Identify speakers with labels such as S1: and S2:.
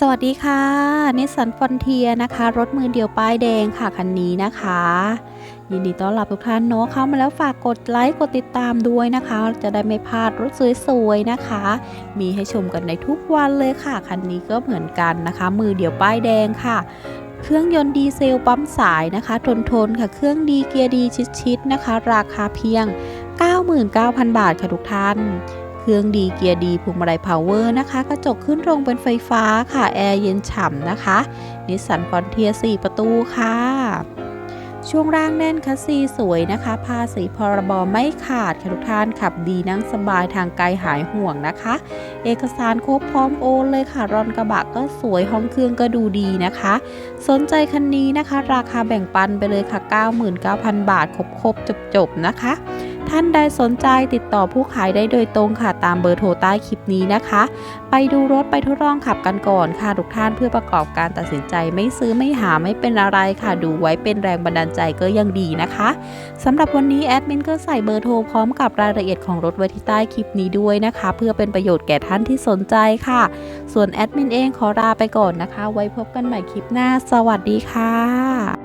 S1: สวัสดีค่ะนิสสันฟอนเทียนะคะ รถมือเดียวป้ายแดงค่ะคันนี้นะคะ ยินดีต้อนรับทุกท่านเนาะเข้ามาแล้วฝากกดไลค์กดติดตามด้วยนะคะ จะได้ไม่พลาดรถสวยๆนะคะ มีให้ชมกันในทุกวันเลยค่ะคันนี้ก็เหมือนกันนะคะ มือเดียวป้ายแดงค่ะ เครื่องยนต์ดีเซลปั๊มสายนะคะ ทนทนๆค่ะเครื่องดีเกียร์ดีชิดๆนะคะ ราคาเพียง 99,000 บาทค่ะทุกท่าน เครื่องดีเกียร์ดีพวงมาลัยพาวเวอร์นะคะ กระจกขึ้นตรงเป็นไฟฟ้าค่ะ แอร์เย็นฉ่ำนะคะนิสสันฟอนเทีย4ประตูค่ะ ช่วงล่างแน่นคัสซีสวยนะคะ ภาษีพรบไม่ขาดค่ะทุกท่านขับดีนั่งสบายทางไกลหายห่วงนะคะ เอกสารครบพร้อมโอนเลยค่ะ รอนกระบะก็สวยห้องเครื่องก็ดูดีนะคะ สนใจคันนี้นะคะ ราคาแบ่งปันไปเลยค่ะ 99,000 บาทครบๆจบๆนะคะ ท่านใดสนใจติดต่อผู้ขายได้โดยตรงค่ะตามเบอร์โทรใต้คลิปนี้นะคะ ไปดูรถไปทดลองขับกันก่อนค่ะทุกท่านเพื่อประกอบการตัดสินใจไม่ซื้อไม่หาไม่เป็นอะไรค่ะ ดูไว้เป็นแรงบันดาลใจก็ยังดีนะคะสำหรับวันนี้แอดมินก็ใส่เบอร์โทรพร้อมกับรายละเอียดของรถไว้ที่ใต้คลิปนี้ด้วยนะคะ เพื่อเป็นประโยชน์แก่ท่านที่สนใจค่ะ ส่วนแอดมินเองขอลาไปก่อนนะคะ ไว้พบกันใหม่คลิปหน้า สวัสดีค่ะ